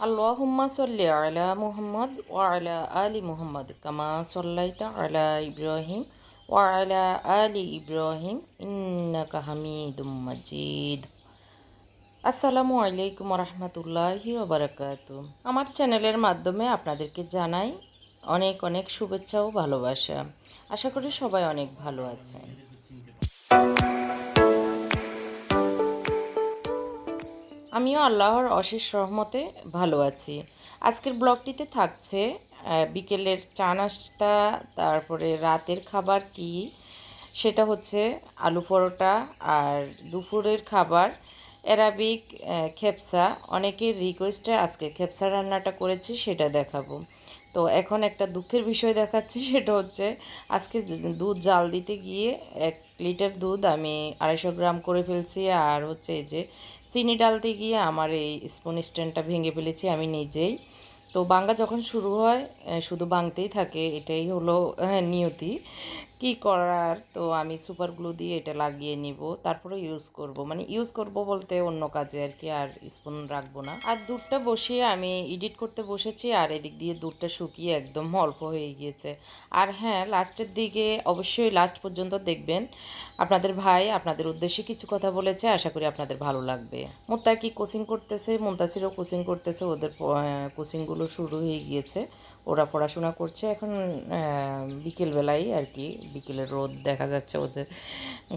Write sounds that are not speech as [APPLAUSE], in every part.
আল্লাহুম্মা সাল্লি আলা মুহাম্মদ ওয়া আলা আলি মুহাম্মদ কামা সাল্লাইতা আলা ইব্রাহিম ওয়া আলা আলি ইব্রাহিম ইন্নাকা হামিদুম মাজিদ আসসালামু আলাইকুম রহমতুল্লাহি ওবরাকাত আমার চ্যানেলের মাধ্যমে আপনাদেরকে জানাই অনেক অনেক শুভেচ্ছা ও ভালোবাসা আশা করি সবাই অনেক ভালো আছেন আমিও আল্লাহর অশেষ রহমতে ভালো আছি। আজকের ব্লগটিতে থাকছে বিকেলের চা নাস্তা, তারপরে রাতের খাবার কি, সেটা হচ্ছে আলু পরোটা আর দুপুরের খাবার অ্যারাবিক খেপসা। অনেকের রিকোয়েস্টে আজকে খেপসা রান্নাটা করেছি, সেটা দেখাবো। তো এখন একটা দুঃখের বিষয় দেখাচ্ছি, সেটা হচ্ছে আজকে দুধ জাল দিতে গিয়ে এক লিটার দুধ আমি আড়াইশো গ্রাম করে ফেলছি, আর হচ্ছে এই যে চিনি ডালতে গিয়ে আমার এই স্পুন স্ট্যান্ডটা ভেঙে ফেলেছি আমি নিজেই। তো বাঙ্গা যখন শুরু হয় শুধু বাংতেই থাকে এটাই হলো হ্যাঁ, নিয়তি। কি করার? তো আমি সুপার গ্লু দিয়ে এটা লাগিয়ে নিব তারপরে ইউজ করব। মানে ইউজ করব বলতে অন্য কাজে আর কি আর স্পুন রাখব না। আর দুধটা বসিয়ে আমি এডিট করতে বসেছি আর এদিক দিয়ে দুধটা শুকিয়ে একদম অল্প হয়ে গিয়েছে। আর হ্যাঁ লাস্টের দিকে অবশ্যই লাস্ট পর্যন্ত দেখবেন আপনাদের ভাই আপনাদের উদ্দেশ্যে কিছু কথা বলেছে, আশা করি আপনাদের ভালো লাগবে। মোত্তাকি কোচিং করতেছে, মুন্তাসিরও কোচিং করতেছে, ওদের কোচিংগুলো শুরু হয়ে গিয়েছে। ওরা পড়াশোনা করছে, এখন বিকেলবেলায় আর কি, বিকেলের রোদ দেখা যাচ্ছে ওদের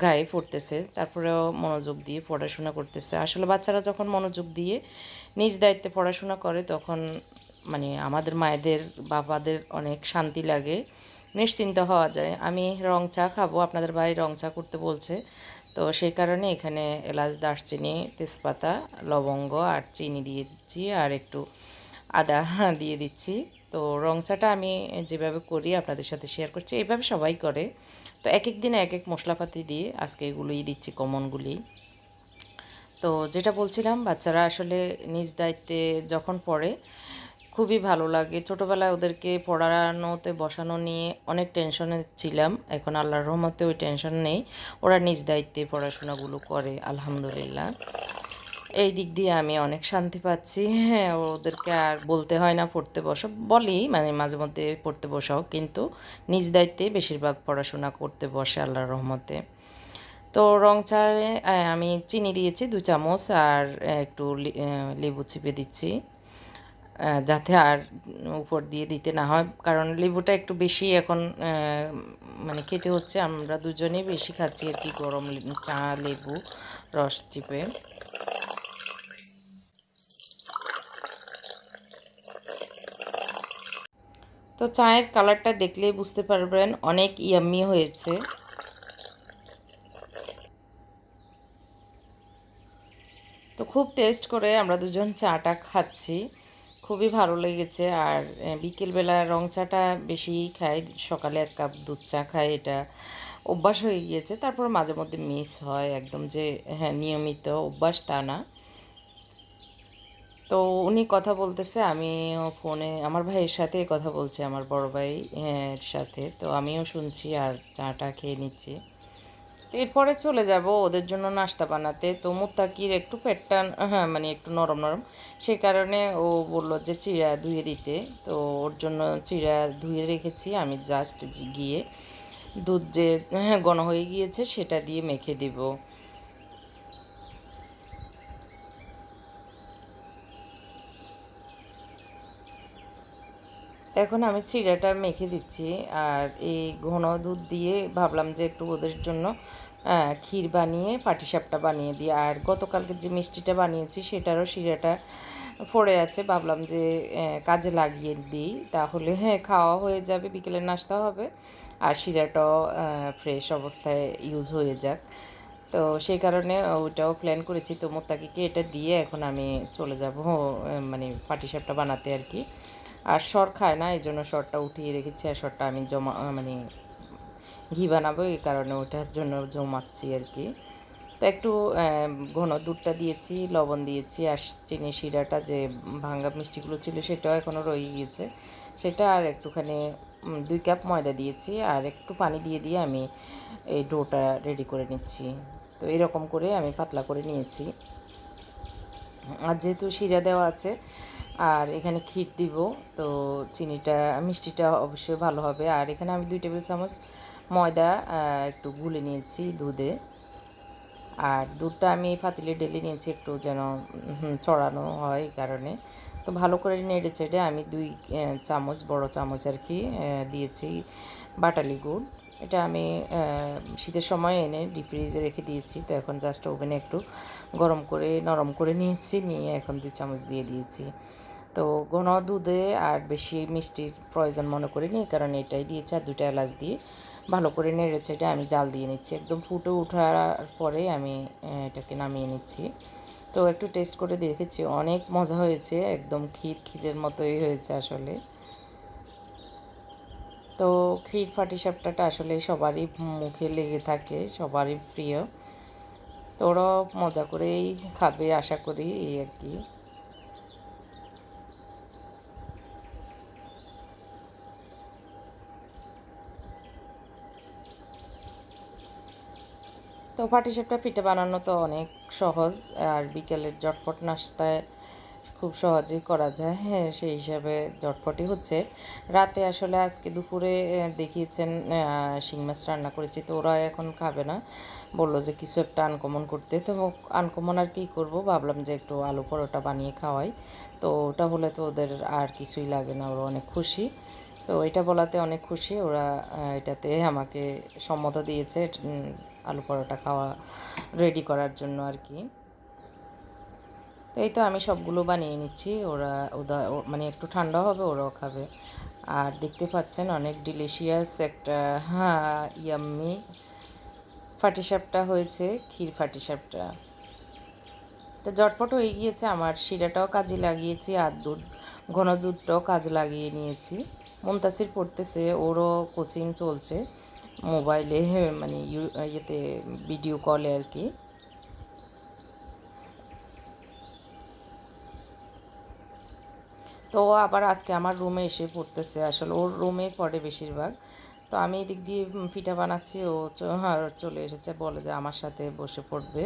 গায়ে পড়তেছে। তারপরেও মনোযোগ দিয়ে পড়াশোনা করতেছে। আসলে বাচ্চারা যখন মনোযোগ দিয়ে নিজ দায়িত্বে পড়াশোনা করে, তখন মানে আমাদের মায়েদের, বাবাদের অনেক শান্তি লাগে। নিশ্চিন্ত হওয়া যায়। আমি রং চা খাব, আপনাদের ভাই রং চা করতে বলছে। তো সেই কারণে এখানে এলাচ, দারচিনি, তেজপাতা, লবঙ্গ আর চিনি দিয়ে দিচ্ছি আর একটু আদা দিয়ে দিচ্ছি। তো রং চাটা আমি যেভাবে করি আপনাদের সাথে শেয়ার করছি, এইভাবে সবাই করে। তো এক এক দিনে এক এক মশলাপাতি দিয়ে আজকে এগুলোই দিচ্ছি কমনগুলি তো যেটা বলছিলাম, বাচ্চারা আসলে নিজ দায়িত্বে যখন পড়ে খুবই ভালো লাগে। ছোটোবেলায় ওদেরকে পড়ানোতে, বসানো নিয়ে অনেক টেনশনে ছিলাম। এখন আল্লাহর রহমতে ওই টেনশন নেই। ওরা নিজ দায়িত্বে পড়াশোনাগুলো করে, আলহামদুলিল্লাহ। এই দিক দিয়ে আমি অনেক শান্তি পাচ্ছি। হ্যাঁ ওদেরকে আর বলতে হয় না, পড়তে বসো বলি মানে মাঝে মধ্যে পড়তে বসাও, কিন্তু নিজ দায়িত্বে বেশিরভাগ পড়াশোনা করতে বসে আল্লাহর রহমতে। তো রং চায়ে আমি চিনি দিয়েছি, দু চামচ, আর একটু লেবু চিপে দিচ্ছি। যাতে আর উপর দিয়ে দিতে না হয়। কারণ লেবুটা একটু বেশি এখন মানে খেতে হচ্ছে। আমরা দুজনেই বেশি খাচ্ছি আর কি গরম চা, লেবু, রস চিপে। তো চায়ের কালারটা দেখলেই বুঝতে পারবেন অনেক ইয়াম্মি হয়েছে। তো খুব টেস্ট করে আমরা দুজন চাটা খাচ্ছি। খুবই ভালো লেগেছে। আর বিকেলবেলা রং চাটা বেশি খাই সকালে এক কাপ দুধ চা খাই এটা অভ্যাস হয়ে গিয়েছে। তারপর মাঝে মধ্যে মিস হয় একদম যে হ্যাঁ নিয়মিত অভ্যাস তা না। তো উনি কথা বলতেছে আমি ফোনে আমার ভাইয়ের সাথে কথা বলছে আমার বড় ভাই হ্যাঁ, এর সাথে। তো আমিও শুনছি আর চাটা খেয়ে নিচ্ছি। তো এরপরে চলে যাব ওদের জন্য নাস্তা বানাতে। তো মুত্তাকির একটু পেটটা হ্যাঁ মানে একটু নরম নরম। সেই কারণে ও বলল যে চিড়া ধুয়ে দিতে। তো ওর জন্য চিড়া ধুয়ে রেখেছি। আমি জাস্ট গিয়ে দুধ যে হ্যাঁ ঘন হয়ে গিয়েছে সেটা দিয়ে মেখে দিব। এখন আমি চিড়াটা মেখে দিচ্ছি। আর এই ঘন দুধ দিয়ে ভাবলাম যে একটু ওদের জন্য ক্ষীর বানিয়ে পাটিসাপটা বানিয়ে দিই। আর গতকালকে যে মিষ্টিটা বানিয়েছি, সেটারও শিরাটা পড়ে আছে। ভাবলাম যে কাজে লাগিয়ে দিই। তাহলে হ্যাঁ খাওয়া হয়ে যাবে বিকেলের নাস্তা হবে। আর শিরাটাও ফ্রেশ অবস্থায় ইউজ হয়ে যাক। তো সেই কারণে ওইটাও প্ল্যান করেছি। তো মোত্তাকিকে এটা দিয়ে এখন আমি চলে যাব মানে পাটিসাপটা বানাতে আর কি। আর সর খায় না এই জন্য সরটা উঠিয়ে রেখেছি। আর সরটা আমি জমা মানে ঘি বানাবো এই কারণে, ওটার জন্য জমাচ্ছি আর কি। তো একটু ঘন দুধটা দিয়েছি, লবণ দিয়েছি, আর চিনি শিরাটা যে ভাঙ্গা মিষ্টিগুলো ছিল সেটাও এখনও রয়ে গিয়েছে। সেটা আর একটুখানি দুই কাপ ময়দা দিয়েছি, আর একটু পানি দিয়ে দিয়ে আমি এই ডোটা রেডি করে নিচ্ছি। তো এরকম করে আমি পাতলা করে নিয়েছি। আর যেহেতু শিরা দেওয়া আছে, আর এখানে ক্ষীর দিব, তো চিনিটা, মিষ্টিটা অবশ্যই ভালো হবে। আর এখানে আমি দুই টেবিল চামচ ময়দা একটু গুলে নিয়েছি দুধে। আর দুধটা আমি পাতিলে ডেলে নিয়েছি একটু যেন চড়ানো হয় এই কারণে। তো ভালো করে নেড়ে চেড়ে আমি দুই চামচ, বড় চামচ আর কি দিয়েছি বাটালি গুড়। এটা আমি শীতের সময় এনে ডিপ ফ্রিজে রেখে দিয়েছি। তো এখন জাস্ট ওভেনে একটু গরম করে, নরম করে নিয়েছি, নিয়ে এখন দুই চামচ দিয়ে দিয়েছি। তো ঘন দুধে আর বেশি মিষ্টির প্রয়োজন মনে করিনি, কারণে এটাই দিয়েছি আর দুটা এলাচ দিয়ে। ভালো করে নেড়ে চেড়ে আমি জাল দিয়ে নিচ্ছি। একদম ফুটে ওঠার পরে আমি এটাকে নামিয়ে নিচ্ছি। তো একটু টেস্ট করে দেখেছি, অনেক মজা হয়েছে, একদম ক্ষীর ক্ষীরের মতোই হয়েছে আসলে। তো ক্ষীর পাটিসাপটাটা আসলে সবারই মুখে লেগে থাকে, সবারই প্রিয়। তো মজা করেই খাবে, আশা করি, এই আর কি। তো পাটিসাপটা পিঠে বানানো তো অনেক সহজ, আর বিকেলের জটপট নাস্তায় খুব সহজেই করা যায়। হ্যাঁ সেই হিসাবে জটপটই হচ্ছে। রাতে আসলে আজকে দুপুরে দেখিয়েছেন শিং মাছ রান্না করেছি, তো ওরা এখন খাবে না। বলল যে কিছু একটা আনকমন করতে। তো আনকমন আর কি করব? ভাবলাম যে একটু আলু পরোটা বানিয়ে খাওয়াই। তো ওটা হলে তো ওদের আর কিছুই লাগে না, ওরা অনেক খুশি। তো এটা বলাতে অনেক খুশি। ওরা এটাতে আমাকে সম্মত দিয়েছে। আলু পরোটা খাওয়া রেডি করার জন্য আর কি। তো এই তো আমি সবগুলো বানিয়ে নিচ্ছি, ওরা ওদা মানে একটু ঠান্ডা হবে ওরাও খাবে। আর দেখতে পাচ্ছেন অনেক ডিলিশিয়াস একটা হ্যাঁ ইয়াম্মি ফাটিসাপটা হয়েছে, ক্ষীর ফাটিসাপটা। তো জটপট হয়ে গিয়েছে আমার, শিরাটাও কাজে লাগিয়েছি, আর দুধ, ঘন দুধটাও কাজে লাগিয়ে নিয়েছি। মুমতাসির পড়তেছে, ওরও কোচিং চলছে। মোবাইলে মানে ইয়েতে ভিডিও কলে আর কি। তো ও আবার আজকে আমার রুমে এসে পড়তেছে। আসলে ওর রুমে পড়ে বেশিরভাগ। তো আমি এদিক দিয়ে পিঠা বানাচ্ছি। ও হ্যাঁ, চলে এসেছে। বলে যে আমার সাথে বসে পড়বে।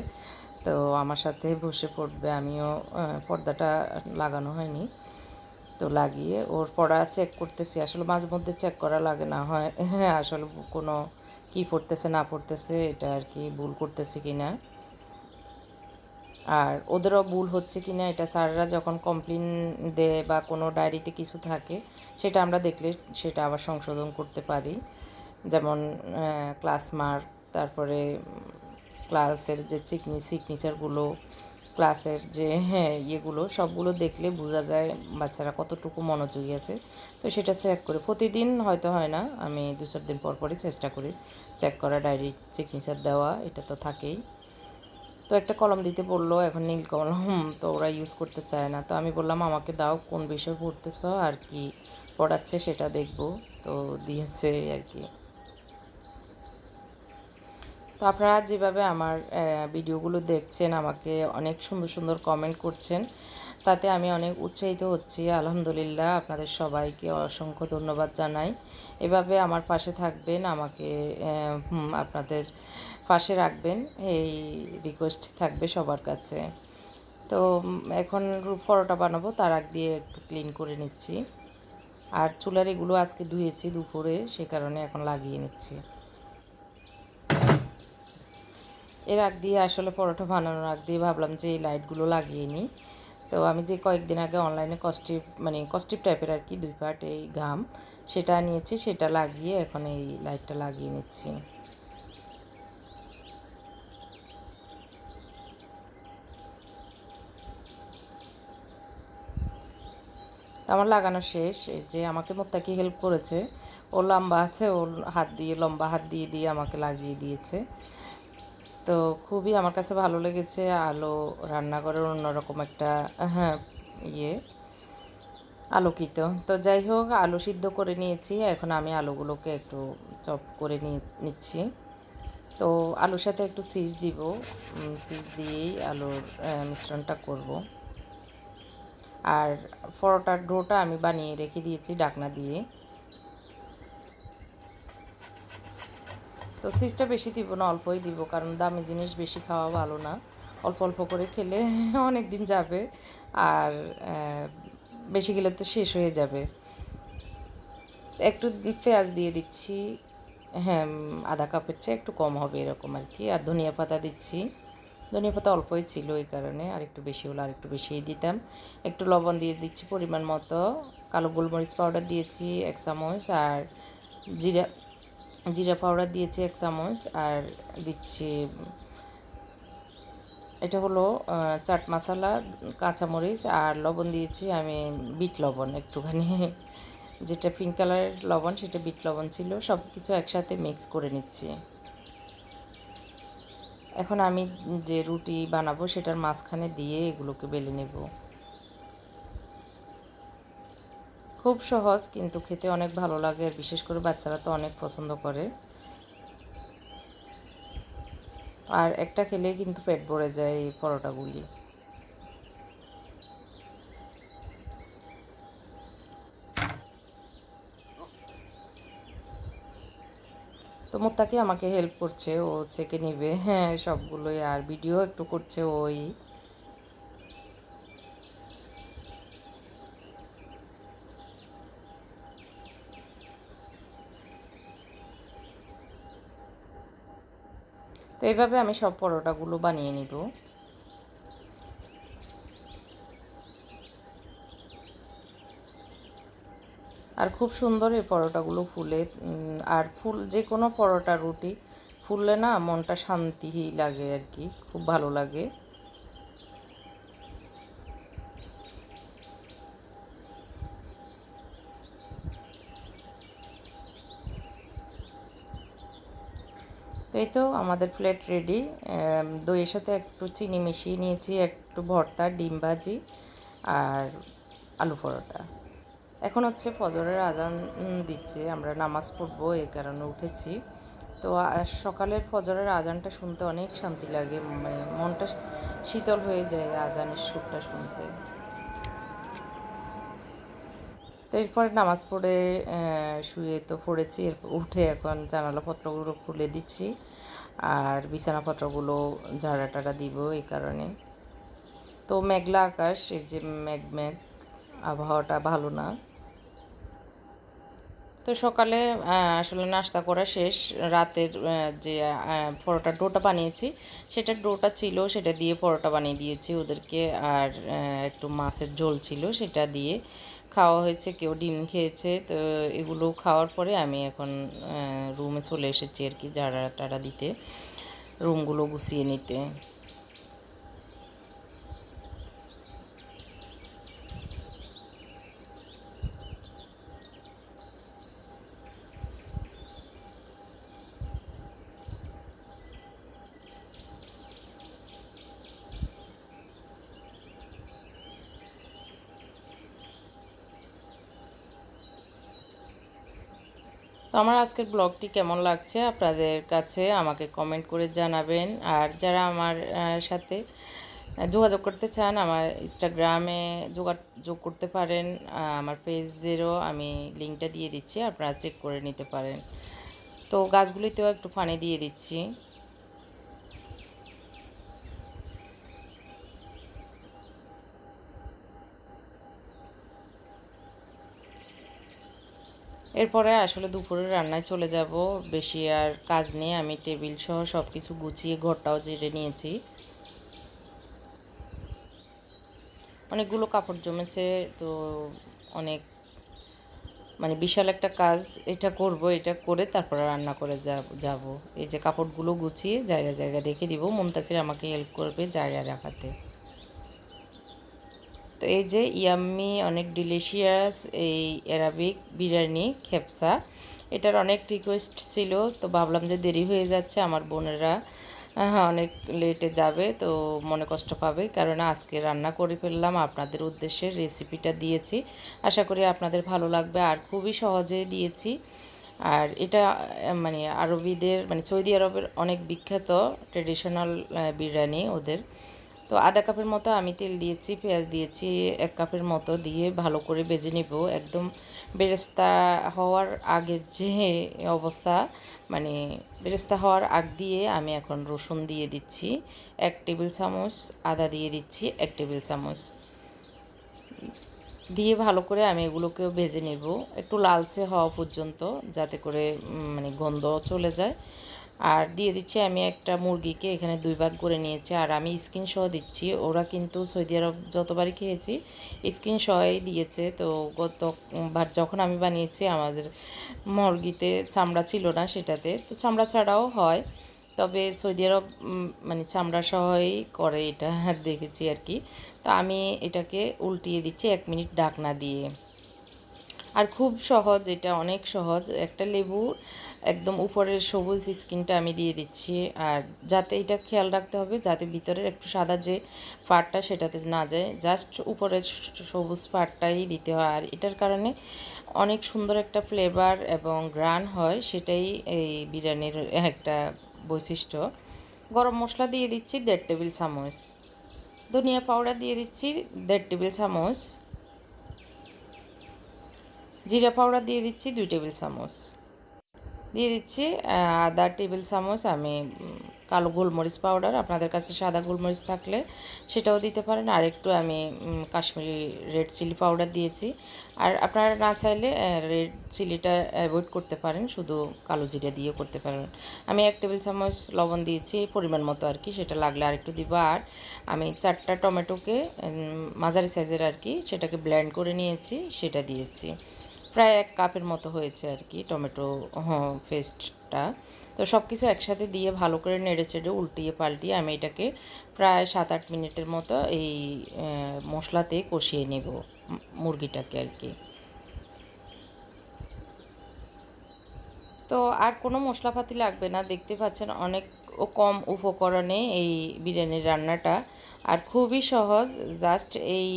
তো আমার সাথে বসে পড়বে। আমিও পর্দাটা লাগানো হয়নি। তো লাগিয়ে ওর পড়া চেক করতেছি। আসলে মাঝে মধ্যে চেক করা লাগে না, হয় হ্যাঁ আসলে কোনো কি পড়তেছে, না পড়তেছে, এটা আর কি ভুল করতেছে কি না আর ওদেরও ভুল হচ্ছে কি না এটা স্যাররা যখন কমপ্লেন দেয় বা কোনো ডায়েরিতে কিছু থাকে, সেটা আমরা দেখলে সেটা আবার সংশোধন করতে পারি। যেমন ক্লাস মার্ক তারপরে ক্লাসের যে সিগনি সিগনেচারগুলো ক্লাসের যে হ্যাঁ ইয়েগুলো, সবগুলো দেখলে বোঝা যায় বাচ্চারা কতটুকু মনোযোগী আছে। তো সেটা চেক করে। প্রতিদিন হয়তো হয় না, আমি দু চার দিন পর পরই চেষ্টা করি চেক করা ডায়েরি সিগনেচার দেওয়া, এটা তো থাকেই। তো একটা কলম দিতে বলল, এখন নীল কলম, তো ওরা ইউজ করতে চায় না। তো আমি বললাম, আমাকে দাও কোন বিষয় পড়তেছ আর কি পড়াচ্ছে সেটা দেখব। তো দিয়েছে আর কি। তো আপনারা যেভাবে আমার ভিডিওগুলো দেখছেন, আমাকে অনেক সুন্দর সুন্দর কমেন্ট করছেন, তাতে আমি অনেক উৎসাহিত হচ্ছি। আলহামদুলিল্লাহ, আপনাদের সবাইকে অসংখ্য ধন্যবাদ জানাই। এভাবে আমার পাশে থাকবেন, আমাকে আপনাদের পাশে রাখবেন, এই রিকোয়েস্ট থাকবে সবার কাছে। তো এখন পরোটা বানাবো, তার আগ দিয়ে একটু ক্লিন করে নিচ্ছি। আর চুলার এগুলো আজকে ধুয়েছি দুপুরে, সে কারণে এখন লাগিয়ে নিচ্ছি। এর আগ দিয়ে আসলে পরোটা বানানোর আগ দিয়ে ভাবলাম যে এই লাইটগুলো লাগিয়ে নিই। তো আমি যে কয়েকদিন আগে অনলাইনে কস্টিপ মানে কস্টিপ টাইপের আর কি দুই পার্ট এই গাম সেটা নিয়েছি, সেটা লাগিয়ে এখন এই লাইটটা লাগিয়ে নিচ্ছি। আমার লাগানো শেষ, এই যে আমাকে মোত্তাকি হেল্প করেছে। ও লম্বা আছে, ওর হাত দিয়ে, লম্বা হাত দিয়ে দিয়ে আমাকে লাগিয়ে দিয়েছে। তো খুবই আমার কাছে ভালো লেগেছে আলো রান্নাঘরের অন্যরকম একটা হ্যাঁ ইয়ে আলোকিত। তো যাই হোক, আলু সিদ্ধ করে নিয়েছি, এখন আমি আলুগুলোকে একটু চপ করে নিচ্ছি। তো আলুর সাথে একটু সিজ দিব সিজ দিয়েই আলুর মিশ্রণটা করব। আর পরোটার ডোটা আমি বানিয়ে রেখে দিয়েছি ডাকনা দিয়ে। তো সিজটা বেশি দিব না, অল্পই দিব, কারণ দামি জিনিস বেশি খাওয়া ভালো না। অল্প অল্প করে খেলে [LAUGHS] অনেক দিন যাবে আর বেশি গেলে তো শেষ হয়ে যাবে। একটু পেঁয়াজ দিয়ে দিচ্ছি হ্যাঁ আধা কাপের চেয়ে একটু কম হবে এরকম আর কি, আর ধনিয়া পাতা দিচ্ছি। ধনিয়া পাতা অল্পই ছিল এই কারণে, আর একটু বেশি হলো, আর একটু বেশিই দিতাম। একটু লবণ দিয়ে দিচ্ছি পরিমাণ মতো, কালো গোলমরিচ পাউডার দিয়েছি, এক চামচ, আর জিরা জিরা পাউডার দিয়েছি এক চামচ আর দিচ্ছি, এটা হলো চাট মশলা, কাঁচামরিচ আর লবণ দিয়েছি আমি বিট লবণ একটুখানি। [LAUGHS] যেটা পিঙ্ক কালারের লবণ, সেটা বিট লবণ ছিল সব কিছু একসাথে মিক্স করে নিচ্ছি। এখন আমি যে রুটি বানাবো, সেটার মাঝখানে দিয়ে এগুলোকে বেলে নেব। খুব সহজ, কিন্তু খেতে অনেক ভালো লাগে। আর বিশেষ করে বাচ্চারা তো অনেক পছন্দ করে। আর একটা খেলে কিন্তু পেট ভরে যায় এই পরোটাগুলি। তো মোত্তাকি আমাকে হেল্প করছে, ও চেকে নিবে। হ্যাঁ সবগুলোই। আর ভিডিও একটু করছে ওই। এইভাবে আমি সব পরোটাগুলো বানিয়ে নিব। আর খুব সুন্দর এই পরোটাগুলো ফুলে আর ফুল, যে কোনো পরোটা রুটি ফুললে না মনটা শান্তি লাগে আর কি, খুব ভালো লাগে। এই তো আমাদের প্লেট রেডি দইয়ের সাথে একটু চিনি মিশিয়ে নিয়েছি, একটু ভর্তা, ডিম ভাজি আর আলু পরোটা। এখন হচ্ছে ফজরের আজান দিচ্ছে, আমরা নামাজ পড়ব এই কারণে উঠেছি। তো সকালের ফজরের আজানটা শুনতে অনেক শান্তি লাগে মানে মনটা শীতল হয়ে যায় আজানের সুরটা শুনতে। তো এরপরে নামাজ পড়ে শুয়ে তো পড়েছি। এরপর উঠে এখন জানালাপত্রগুলো খুলে দিচ্ছি। আর বিছানাপত্রগুলো ঝাড়া টাড়া দিব এই কারণে। তো মেঘলা আকাশ, এই যে মেঘ মেঘ, আবহাওয়াটা ভালো না। তো সকালে আসলে নাস্তা করা শেষ। রাতের যে পরোটার ডোটা বানিয়েছি, সেটা ডোটা ছিল, সেটা দিয়ে পরোটা বানিয়ে দিয়েছি ওদেরকে। আর একটু মাছের ঝোল ছিল, সেটা দিয়ে খাওয়া হয়েছে, কেউ ডিম খেয়েছে, তো এগুলো খাওয়ার পরে আমি এখন রুমে চলে এসেছি আর কি ঝাড়া টাড়া দিতে রুমগুলো গুছিয়ে নিতে। আমার আজকের ব্লগটি কেমন লাগছে আপনাদের কাছে আমাকে কমেন্ট করে জানাবেন। আর যারা আমার সাথে যোগাযোগ করতে চান, আমার ইনস্টাগ্রামে যোগাযোগ করতে পারেন। আমার পেজেরও আমি লিঙ্কটা দিয়ে দিচ্ছি, আপনারা চেক করে নিতে পারেন। তো গাছগুলিতেও একটু পানি দিয়ে দিচ্ছি। এরপরে আসলে দুপুরে রান্নায় চলে যাব। বেশি আর কাজ নেই, আমি টেবিল সহ সব কিছু গুছিয়ে ঘরটাও জেরে নিয়েছি। অনেকগুলো কাপড় জমেছে, তো অনেক মানে বিশাল একটা কাজ, এটা করব, এটা করে তারপরে রান্না করে যাব এই যে কাপড়গুলো গুছিয়ে জায়গা জায়গায় রেখে দিব মুমতাসির আমাকে হেল্প করবে জায়গায় রাখাতে। তো এই যে ইয়াম্মি, অনেক ডিলিশিয়াস এই অ্যারাবিক বিরিয়ানি, খেপসা। এটার অনেক রিকোয়েস্ট ছিল, তো ভাবলাম যে দেরি হয়ে যাচ্ছে, আমার বোনেরা হ্যাঁ অনেক লেটে যাবে, তো মনে কষ্ট পাবে, কারণ আজকে রান্না করে ফেললাম, আপনাদের উদ্দেশ্যে রেসিপিটা দিয়েছি। আশা করি আপনাদের ভালো লাগবে, আর খুবই সহজে দিয়েছি। আর এটা মানে আরবিদের মানে সৌদি আরবের অনেক বিখ্যাত ট্রেডিশনাল বিরিয়ানি ওদের। তো আধা কাপের মতো আমি তেল দিয়েছি, পেঁয়াজ দিয়েছি, এক কাপের মতো দিয়ে ভালো করে ভেজে নিব। একদম বেরেস্তা হওয়ার আগের যে অবস্থা মানে বেরেস্তা হওয়ার আগ দিয়ে আমি এখন রসুন দিয়ে দিচ্ছি, এক টেবিল চামচ, আদা দিয়ে দিচ্ছি, এক টেবিল চামচ। দিয়ে ভালো করে আমি এগুলোকেও ভেজে নেব। একটু লালচে হওয়া পর্যন্ত যাতে করে মানে গন্ধ চলে যায়। আর দিয়ে দিচ্ছি আমি একটা মুরগিকে এখানে দুই ভাগ করে নিয়েছি। আর আমি স্কিন সহ দিচ্ছি। ওরা কিন্তু সৌদি আরব যতবারই খেয়েছি স্কিন সহই দিয়েছে। তো গতবার যখন আমি বানিয়েছি, আমাদের মুরগিতে চামড়া ছিল না সেটাতে। তো চামড়া ছাড়াও হয়। তবে সৌদি আরব মানে চামড়া সহই করে এটা, দেখেছি আর কি। তো আমি এটাকে উল্টিয়ে দিচ্ছি এক মিনিট ডাকনা দিয়ে। আর খুব সহজ, এটা অনেক সহজ। একটা লেবুর একদম উপরের সবুজ স্কিনটা আমি দিয়ে দিচ্ছি। আর যাতে এটা খেয়াল রাখতে হবে, যাতে ভিতরের একটু সাদা যে পাটটা সেটাতে না যায় জাস্ট উপরের সবুজ পাটটাই দিতে হয়। আর এটার কারণে অনেক সুন্দর একটা ফ্লেভার এবং গ্রান হয়, সেটাই এই বিরিয়ানির একটা বৈশিষ্ট্য। গরম মশলা দিয়ে দিচ্ছি দেড় টেবিল চামচ। ধনিয়া পাউডার দিয়ে দিচ্ছি দেড় টেবিল চামচ। জিরা পাউডার দিয়ে দিচ্ছি দুই টেবিল চামচ। দিয়ে দিচ্ছি আদা টেবিল চামচ, আমি কালো গোলমরিচ পাউডার, আপনাদের কাছে সাদা গোলমরিচ থাকলে সেটাও দিতে পারেন। আর একটু আমি কাশ্মীরি রেড চিলি পাউডার দিয়েছি। আর আপনারা না চাইলে রেড চিলিটা অ্যাভয়েড করতে পারেন, শুধু কালো জিরা দিয়ে করতে পারেন। আমি এক টেবিল চামচ লবণ দিয়েছি পরিমাণ মতো আর কি, সেটা লাগলে আর একটু দিব। আর আমি চারটা টমেটোকে মাঝারি সাইজের আর কি, সেটাকে ব্লেন্ড করে নিয়েছি, সেটা দিয়েছি। প্রায় এক কাপের মতো হয়েছে আর কি টমেটো পেস্টটা। তো সব কিছু একসাথে দিয়ে ভালো করে নেড়ে চেড়ে উল্টিয়ে পাল্টিয়ে আমি এটাকে প্রায় সাত আট মিনিটের মতো এই মশলাতে কষিয়ে নেব মুরগিটাকে আর কি। তো আর কোনো মশলাপাতি লাগবে না, দেখতে পাচ্ছেন অনেক কম উপকরণে এই বিরিয়ানির রান্নাটা। আর খুবই সহজ, জাস্ট এই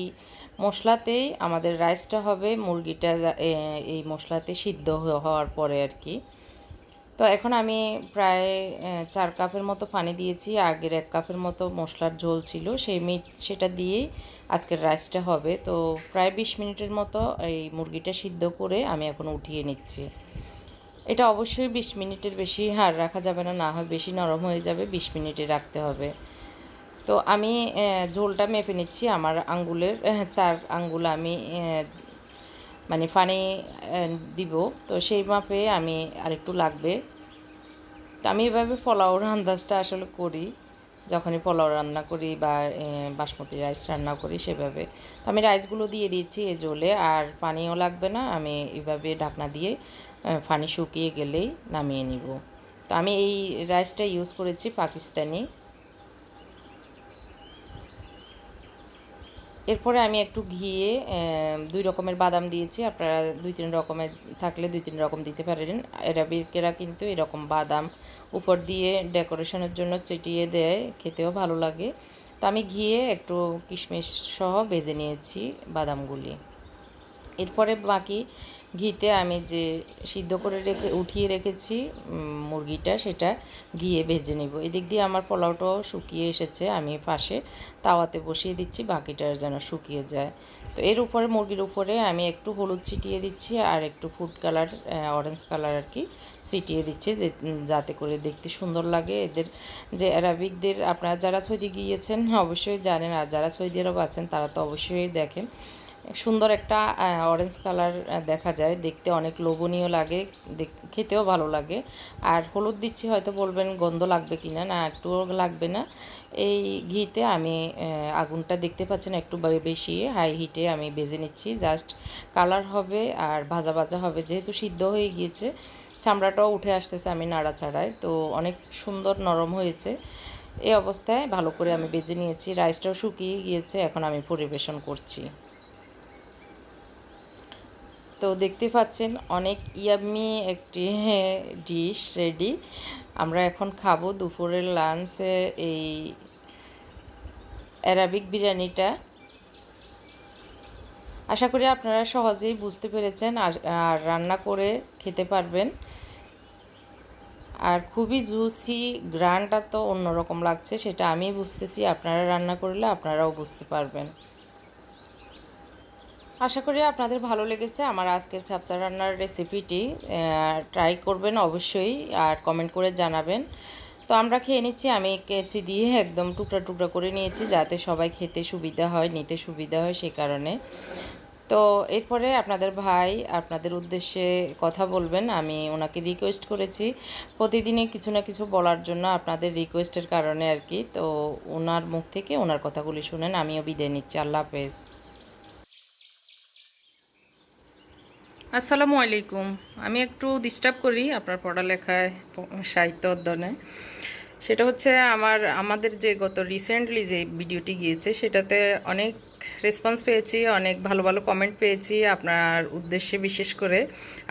মশলাতেই আমাদের রাইসটা হবে, মুরগিটা এই মশলাতে সিদ্ধ হওয়ার পরে আর কি। তো এখন আমি প্রায় চার কাপের মতো পানি দিয়েছি, আগের এক কাপের মতো মশলার ঝোল ছিল, সেই মিট সেটা দিয়েই আজকের রাইসটা হবে। তো প্রায় বিশ মিনিটের মতো এই মুরগিটা সিদ্ধ করে আমি এখন উঠিয়ে নিচ্ছি। এটা অবশ্যই বিশ মিনিটের বেশি হার রাখা যাবে না না হয় বেশি নরম হয়ে যাবে, বিশ মিনিটে রাখতে হবে। তো আমি ঝোলটা মেপে নিচ্ছি। আমার আঙ্গুলের চার আঙ্গুল আমি মানে পানি দিব। তো সেই মাপে আমি আরেকটু লাগবে। তো আমি এভাবে পোলাওর আন্দাজটা আসলে করি। যখনই পোলাও রান্না করি বা বাসমতি রাইস রান্না করি সেভাবে। তো আমি রাইসগুলো দিয়ে দিয়েছি এ জলে আর পানিও লাগবে না। আমি এভাবে ঢাকনা দিয়ে পানি শুকিয়ে গেলেই নামিয়ে নিব। তো আমি এই রাইসটা ইউজ করেছি পাকিস্তানি। এরপরে আমি একটু ঘিয়ে দুই রকমের বাদাম দিয়েছি। আপনারা দুই তিন রকমের থাকলে দুই তিন রকম দিতে পারেন। অ্যারাবিকেরা কিন্তু এরকম বাদাম উপর দিয়ে ডেকোরেশনের জন্য চেটিয়ে দেয়, খেতেও ভালো লাগে। তো আমি ঘিয়ে একটু কিশমিশ সহ ভেজে নিয়েছি বাদামগুলি। এরপরে বাকি ঘিতে আমি যে সিদ্ধ করে রেখে, উঠিয়ে রেখেছি মুরগিটা সেটা ঘিয়ে ভেজে নেব। এদিক দিয়ে আমার পোলাওটাও শুকিয়ে এসেছে আমি পাশে। তাওয়াতে বসিয়ে দিচ্ছি, বাকিটা যেন শুকিয়ে যায়। তো এর উপরে, মুরগির উপরে আমি একটু হলুদ ছিটিয়ে দিচ্ছি আর একটু ফুড কালার অরেঞ্জ কালার আর কি ছিটিয়ে দিচ্ছি যে যাতে করে দেখতে সুন্দর লাগে। এদের যে অ্যারাবিকদের আপনারা যারা সৌদি গিয়েছেন, অবশ্যই জানেন আর যারা সৌদি আরব আছেন, তারা তো অবশ্যই দেখেন। সুন্দর একটা অরেঞ্জ কালার দেখা যায়। দেখতে অনেক লোভনীয় লাগে খেতেও ভালো লাগে। আর হলুদ দিচ্ছি হয়তো বলবেন গন্ধ লাগবে কি না না একটুও লাগবে না। এই ঘিতে আমি আগুনটা দেখতে পাচ্ছেন একটু বেশি হাই হিটে আমি বেজে নিচ্ছি। জাস্ট কালার হবে আর ভাজা ভাজা হবে, যেহেতু সিদ্ধ হয়ে গিয়েছে, চামড়াটাও উঠে আসতেছে আমি নাড়াচাড়ায়। তো অনেক সুন্দর নরম হয়েছে। এই অবস্থায় ভালো করে আমি বেজে নিয়েছি। রাইসটাও শুকিয়ে গিয়েছে, এখন আমি পরিবেশন করছি। তো দেখতে পাচ্ছেন অনেক ইয়াম্মি একটি ডিশ রেডি আমরা এখন খাব দুপুরের লাঞ্চে এই অ্যারাবিক বিরিয়ানিটা। আশা করি আপনারা সহজেই বুঝতে পেরেছেন, আর আর রান্না করে খেতে পারবেন। আর খুবই জুসি গ্রানটা তো অন্যরকম লাগছে, সেটা আমি বুঝতেছি। আপনারা রান্না করলে আপনারাও বুঝতে পারবেন। আশা করি আপনাদের ভালো লেগেছে আমার আজকের খ্যাপসা রান্নার রেসিপিটি ট্রাই করবেন অবশ্যই আর কমেন্ট করে জানাবেন। তো আমরা খেয়ে নিচ্ছি, আমি কেচি দিয়ে একদম টুকরা টুকরা করে নিয়েছি যাতে সবাই খেতে সুবিধা হয়, নিতে সুবিধা হয় সেই কারণে। তো এরপরে আপনাদের ভাই আপনাদের উদ্দেশ্যে কথা বলবেন, আমি ওনাকে রিকোয়েস্ট করেছি। প্রতিদিনই কিছু না কিছু বলার জন্য আপনাদের রিকোয়েস্টের কারণে আর কি। তো ওনার মুখ থেকে ওনার কথাগুলি শুনেন, আমিও বিদায় নিচ্ছি। আল্লাহ হাফেজ। আসসালামু আলাইকুম। আমি একটু ডিস্টার্ব করি আপনার পড়ালেখায়, সাহিত্য অধ্যয়নে। সেটা হচ্ছে আমার, আমাদের যে গত রিসেন্টলি যে ভিডিওটি গিয়েছে, সেটাতে অনেক রেসপন্স পেয়েছি, অনেক ভালো ভালো কমেন্ট পেয়েছি। আপনার উদ্দেশ্যে বিশেষ করে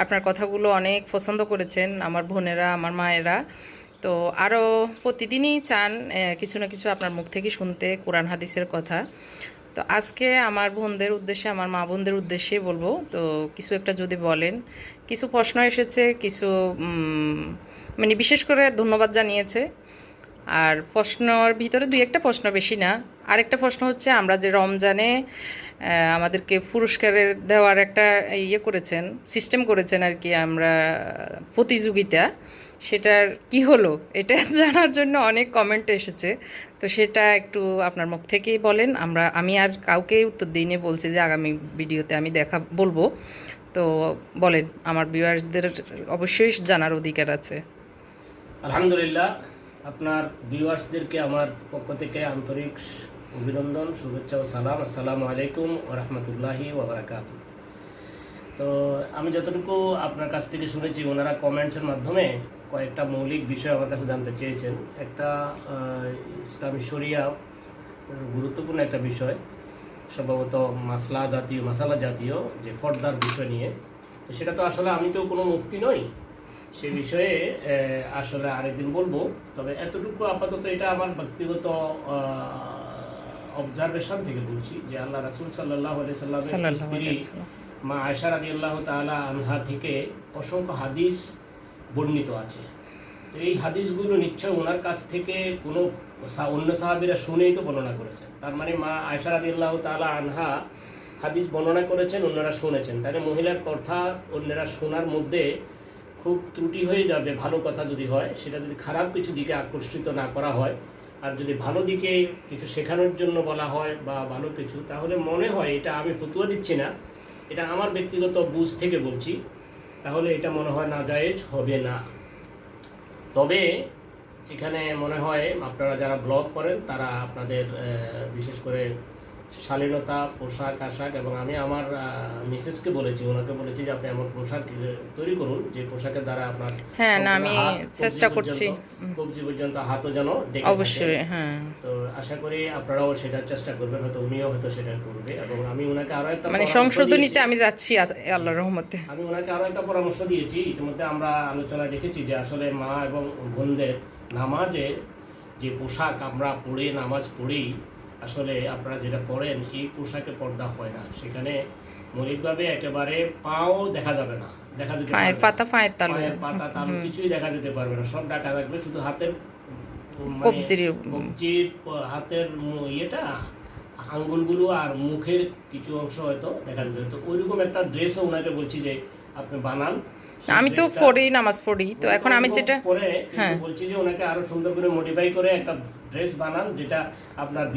আপনার কথাগুলো অনেক পছন্দ করেছেন আমার বোনেরা, আমার মায়েরা। তো আরও প্রতিদিনই চান কিছু না কিছু আপনার মুখ থেকে শুনতে, কোরআন হাদিসের কথা। তো আজকে আমার বোনদের উদ্দেশ্যে, আমার মা বোনদের উদ্দেশ্যে বলব, তো কিছু একটা যদি বলেন। কিছু প্রশ্ন এসেছে, কিছু মানে বিশেষ করে ধন্যবাদ জানিয়েছে। আর প্রশ্নর ভিতরে দুই একটা প্রশ্ন বেশি না। আরেকটা প্রশ্ন হচ্ছে, আমরা যে রমজানে আমাদেরকে পুরস্কারের দেওয়ার একটা ইয়ে করেছেন সিস্টেম করেছেন আর কি আমরা প্রতিযোগিতা, সেটার কি হলো? এটা [LAUGHS] জানার জন্য অনেক কমেন্ট এসেছে। তো সেটা একটু আপনার মুখ থেকেই বলেন। আমরা, আমি আর কাউকে উত্তর দিইনি, বলছি যে আগামী ভিডিওতে আমি দেখা, বলব। তো বলেন, আমার ভিউয়ার্সদের অবশ্যই জানার অধিকার আছে। আলহামদুলিল্লাহ, আপনার ভিউয়ার্সদেরকে আমার পক্ষ থেকে আন্তরিক অভিনন্দন, শুভেচ্ছা ও সালাম। আসসালামু আলাইকুম ও রহমতুল্লাহি তো আমি যতটুকু আপনার কাছ থেকে শুনেছি, ওনারা কমেন্টসের মাধ্যমে কয়েকটা মৌলিক বিষয় আমার কাছে জানতে চেয়েছেন। একটা ইসলামী শরিয়া গুরুত্বপূর্ণ একটা বিষয় সম্ভবত মাসলা জাতীয় মাসালা জাতীয় যে ফর্দার বিষয় নিয়ে। তো সেটা তো আসলে আমি তো কোনো মুক্তি নই সে বিষয়ে আসলে আরেকদিন বলব। তবে এতটুকু আপাতত এটা আমার ব্যক্তিগত অবজারভেশন থেকে বলছি যে আল্লাহ রাসুল সাল্লাহ সাল্লামের স্ত্রী মা আয়সা রাদি আল্লাহ তালা আনহা থেকে অসংখ্য হাদিস বর্ণিত আছে। তো এই হাদিসগুলো নিশ্চয় ওনার কাছ থেকে কোনো অন্য সাহাবিরা শুনেই তো বর্ণনা করেছেন। তার মানে মা আয়সা রাদি আল্লাহ তালা আনহা হাদিস বর্ণনা করেছেন, অন্যরা শুনেছেন। তাহলে মহিলার কথা অন্যরা শোনার মধ্যে খুব ত্রুটি হয়ে যাবে, ভালো কথা যদি হয়, সেটা যদি খারাপ কিছু দিকে আকর্ষিত না করা হয়, আর যদি ভালো দিকে কিছু শেখানোর জন্য বলা হয় বা ভালো কিছু, তাহলে মনে হয় এটা আমি ফতুয়া দিচ্ছি না। এটা আমার ব্যক্তিগত বুঝ থেকে বলছি। তাহলে এটা মনে হয় না জায়েজ হবে না। তবে এখানে মনে হয় আপনারা যারা ব্লগ করেন তারা আপনাদের বিশেষ করে শালীনতা পোশাক আশাক এবং আমি আমার মিসেসকে বলেছি ওনাকে বলেছি যে আপনি এমন পোশাক তৈরি করুন যে পোশাকের দ্বারা আপনার হ্যাঁ, না, আমি চেষ্টা করছি। কবজি পর্যন্ত হাতও যেন অবশ্যই হ্যাঁ। তো আশা করি আপনারাও সেটা চেষ্টা করবেন হয়তো উনিও হয়তো সেটা করবে এবং আমি ওনাকে আরও একটা মানে সংশোধনীতে আমি যাচ্ছি আল্লাহর রহমতে। আমি ওনাকে আরও একটা পরামর্শ দিয়েছি ইতিমধ্যে আমরা আলোচনা দেখেছি যে আসলে মা এবং বোনদের নামাজে যে পোশাক আমরা পড়ে নামাজ পড়েই আসলে আপনারা যেটা পড়েন এই পোশাকে পর্দা হয় না। সেখানে মৌলিকভাবে একেবারে পাও দেখা যাবে না। দেখা যেতে পায়ের পাতা পায়ের তালু। পায়ের পাতা তালু কিছুই দেখা যেতে পারবে না। সব ঢাকা থাকবে শুধু হাতের কবজির কবজির হাতের ইয়েটা আঙ্গুলগুলো আর মুখের কিছু অংশ হয়তো দেখা যেতে। তো ওইরকম একটা ড্রেসও ওনাকে বলছি যে আপনি বানান। আমি তো পড়ি নামাজ পড়ি। তো এখন আমি যেটা পরে হ্যাঁ। বলছি যে ওনাকে আরও সুন্দর করে মডিফাই করে একটা ড্রেস বানান যেটা আপনার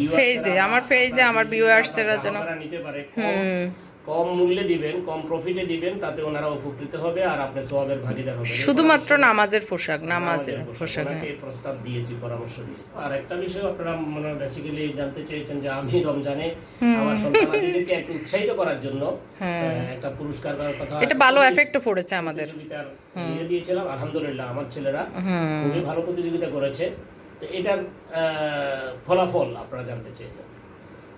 আমার page-এ, আমার যেন- নিতে পারে। কম মূল্যে দিবেন কম প্রফিটে দিবেন তাতে ওনারা উপকৃত হবে আর আপনি সোয়াবের ভাগিদার হবে। শুধুমাত্র নামাজের পোশাক নামাজের পোশাক। হ্যাঁ। এই প্রস্তাব দিয়েছি পরামর্শ দিয়েছি। আর একটা বিষয় আপনারা মানে বেসিক্যালি জানতে চেয়েছেন যে আমি রমজানে আমার সন্তানাদিদেরকে একটু উৎসাহিত করার জন্য একটা পুরস্কার করার কথা এটা ভালো এফেক্টও পড়েছে আমাদের। নিয়ে দিয়েছিলাম আলহামদুলিল্লাহ আমার ছেলেরা খুবই ভালো প্রতিযোগিতা করেছে। তো এটার ফলাফল আপনারা জানতে চেয়েছেন।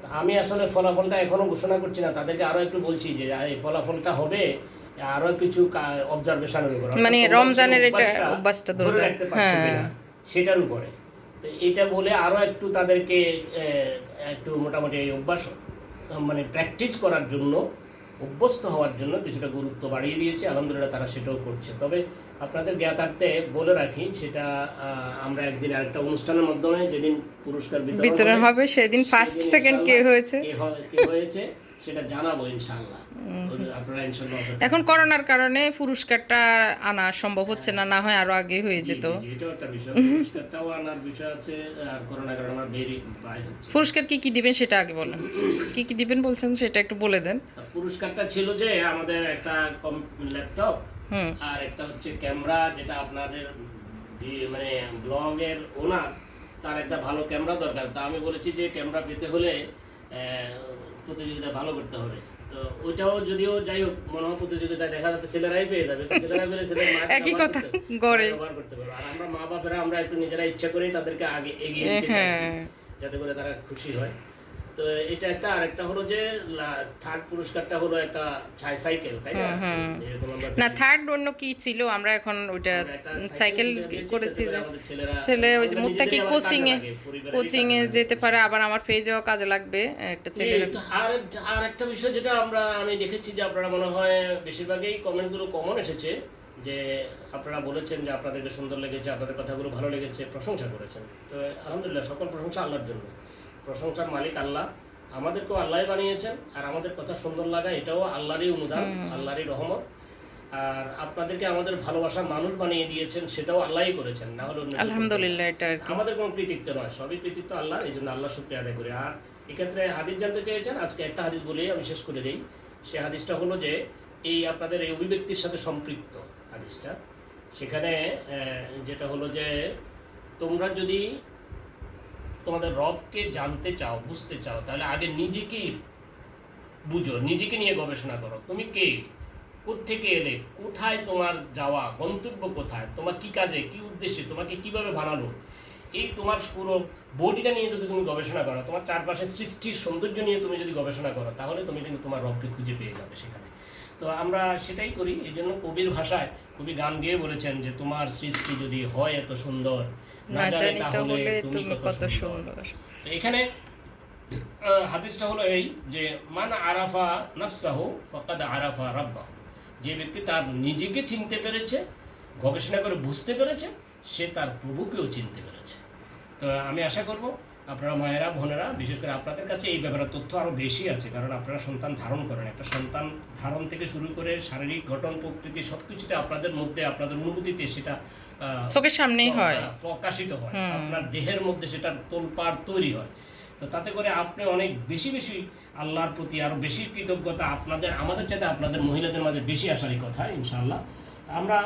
তা আমি আসলে ফলাফলটা এখনও ঘোষণা করছি না তাদেরকে আরও একটু বলছি যে এই ফলাফলটা হবে আরও কিছু অবজারভেশনের উপর। মানে রমজানের এটা অভ্যাসটা অভ্যাসটা ধরে ধরে রাখতে পারছ হ্যাঁ। সেটার উপরে। তো এটা বলে আরও একটু তাদেরকে একটু মোটামুটি এই অভ্যাস মানে প্র্যাকটিস করার জন্য অভ্যস্ত হওয়ার জন্য কিছুটা গুরুত্ব বাড়িয়ে দিয়েছে। আলহামদুলিল্লাহ তারা সেটাও করছে। তবে আপনাদের জ্ঞাতার্থে বলে রাখি সেটা আমরা একদিন আরেকটা অনুষ্ঠানের মাধ্যমে যেদিন পুরস্কার বিতরণ হবে, সেদিন ফার্স্ট সেকেন্ড কে হয়েছে? কে হয়েছে সেটা জানাব ইনশাআল্লাহ আপনারা ইনশাআল্লাহ এখন করোনার কারণে পুরস্কারটা আনা সম্ভব হচ্ছে না না হয় আরও আগে হয়ে যেত। জি, জি, এটাও একটা বিষয়। পুরস্কারটাও আনার বিষয় আছে আর করোনার কারণে আমার বেরি হচ্ছে। পুরস্কার কি কি দিবেন সেটা আগে বলেন। কি কি দিবেন বলছেন সেটা একটু বলে দেন। পুরস্কারটা ছিল যে আমাদের একটা ল্যাপটপ আর একটা হচ্ছে ক্যামেরা যেটা আপনাদের মানে ব্লগের ওনার তার একটা ভালো ক্যামেরা দরকার। তা আমি বলেছি যে ক্যামেরা পেতে হলে প্রতিযোগিতা ভালো করতে হবে। তো ওইটাও যদিও যাই হোক মনে হয় প্রতিযোগিতায় দেখা যাচ্ছে ছেলেরাই পেয়ে যাবে। ছেলেরা পেলে একই কথা, করতে- গড়ে। ব্যবহার করতে পারবে। আর আমরা মা বাবারা আমরা একটু নিজেরা ইচ্ছা করেই তাদেরকে আগে এগিয়ে দিতে চাইছি হ্যাঁ। যাতে করে তারা খুশি হয়। তো এটা একটা আরেকটা হলো যে থার্ড পুরস্কারটা হলো একটা ছাই সাইকেল তাই না? না থার্ড অন্য কি ছিল? আমরা এখন একটা সাইকেল করেছি যে ছেলে ওই যে মুত্তাকি কোচিং এ কোচিং এ যেতে পারে আবার আমার পেজেও কাজে লাগবে একটা ছেলে আর আর একটা বিষয় যেটা আমরা আমি দেখেছি যে আপনারা মনে হয় বেশিরভাগই কমেন্টগুলো কমন এসেছে যে আপনারা বলেছেন যে আপনাদেরকে সুন্দর লেগেছে আপনাদের কথাগুলো ভালো লেগেছে প্রশংসা করেছেন। তো আলহামদুলিল্লাহ সকল প্রশংসা আল্লাহর জন্য। প্রশংসার মালিক আল্লাহ। আমাদেরকেও আল্লাহই বানিয়েছেন আর আমাদের কথা সুন্দর লাগা এটাও আল্লাহরই অনুদান আল্লাহরই রহমত। আর আপনাদেরকে আমাদের ভালোবাসার মানুষ বানিয়ে দিয়েছেন সেটাও আল্লাহই করেছেন না হলে। আলহামদুলিল্লাহ এটা আমাদের কোনো কৃতিত্ব নয় সবই কৃতিত্ব আল্লাহ এই জন্য আল্লাহ শুক্রিয়া আদায় করি। আর এক্ষেত্রে হাদিস জানতে চেয়েছেন আজকে একটা হাদিস বলেই আমি শেষ করে দিই। সে হাদিসটা হলো যে এই আপনাদের এই অভিব্যক্তির সাথে সম্পৃক্ত হাদিসটা। সেখানে যেটা হলো যে তোমরা যদি তোমাদের রবকে জানতে চাও, বুঝতে চাও, তাহলে আগে নিজেকে বুঝো, নিজেকে নিয়ে গবেষণা করো। তুমি কে? থেকে এলে? কোথায় তোমার যাওয়া? গন্তব্য কোথায়? তোমার কি কাজে? কি উদ্দেশ্যে? তোমাকে কীভাবে বানালো? এই তোমার পুরো বডিটা নিয়ে যদি তুমি গবেষণা করো, তোমার চারপাশের সৃষ্টির সৌন্দর্য নিয়ে তুমি যদি গবেষণা করো, তাহলে তুমি কিন্তু তোমার রবকে খুঁজে পেয়ে যাবে সেখানে। তো আমরা সেটাই করি এই জন্য কবির ভাষায় কবি গান গেয়ে বলেছেন যে তোমার সৃষ্টি যদি হয় এত সুন্দর না জানি তাহলে তুমি কত সুন্দর। তো এখানে হাদিসটা হলো এই যে মান আরাফা নাফসাহু ফাকাদ আরাফা রাব্বাহু যে ব্যক্তি তার নিজেকে চিনতে পেরেছে গবেষণা করে বুঝতে পেরেছে সে তার প্রভুকেও চিনতে পেরেছে। তো আমি আশা করব আপনারা মায়েরা বোনেরা বিশেষ করে আপনাদের কাছে এই ব্যাপারে তথ্য আরও বেশি আছে কারণ আপনারা সন্তান ধারণ করেন। একটা সন্তান ধারণ থেকে শুরু করে শারীরিক গঠন প্রকৃতি সব কিছুতে আপনাদের মধ্যে আপনাদের অনুভূতিতে সেটা চোখের সামনেই হয়। প্রকাশিত হয়। আপনার দেহের মধ্যে সেটা তোলপাড় তৈরি হয়। তো তাতে করে আপনি অনেক বেশি বেশি আল্লাহর প্রতি আরও বেশি কৃতজ্ঞতা আপনাদের আমাদের চাইতে আপনাদের মহিলাদের মাঝে বেশি আসারই কথা ইনশাআল্লাহ। আমরা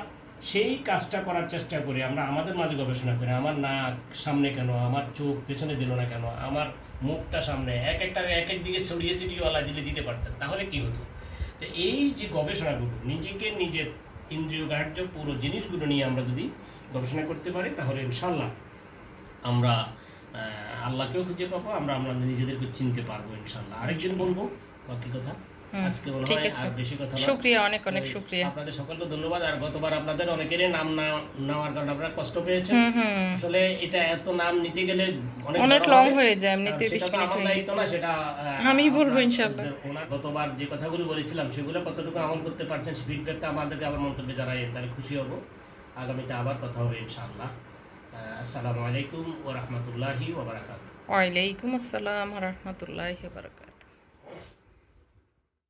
সেই কাজটা করার চেষ্টা করি, আমরা আমাদের মাঝে গবেষণা করি, আমার নাক সামনে কেন, আমার চোখ পেছনে দিল না কেন, আমার মুখটা সামনে, এক একটা, এক এক দিকে ছড়িয়ে আল্লাহ দিলে দিতে পারতেন, তাহলে কি হতো? তো এই যে গবেষণাগুলো, নিজেকে নিজের ইন্দ্রিয় গ্রাহ্য পুরো জিনিসগুলো নিয়ে আমরা যদি গবেষণা করতে পারি, তাহলে ইনশাল্লাহ আমরা আল্লাহকেও খুঁজে পাবো, আমরা আমরা নিজেদেরকে চিনতে পারব ইনশাল্লাহ আরেকজন বলব, বাকি কথা? আজকে হয় আর বেশি কথা শুক্রিয়া অনেক অনেক শুক্রিয়া। আপনাদের সকলকে ধন্যবাদ। আর গতবার আপনাদের অনেকেরই নাম না নেওয়ার কারণে আপনারা কষ্ট পেয়েছেন। আসলে এটা এত নাম নিতে গেলে অনেক অনেক লং হয়ে যায় এমনিতে সেটা বিশ তো মিনিট হয়ে গেছে না সেটা [LAUGHS] আমিই বলব ইনশাআল্লাহ। ওনার গতবার যে কথাগুলো বলেছিলাম সেগুলো কতটুকু আমল করতে পারছেন ফিডব্যাকটা আমাদেরকে আবার মন্তব্যে জানাই তাহলে খুশি হব। আগামীতে আবার কথা হবে ইনশাআল্লাহ। আসসালামু আলাইকুম ও রহমতুল্লাহি ওবরাকাতুহ ওয়ালাইকুম আসসালাম রহমতুল্লাহ বারকাত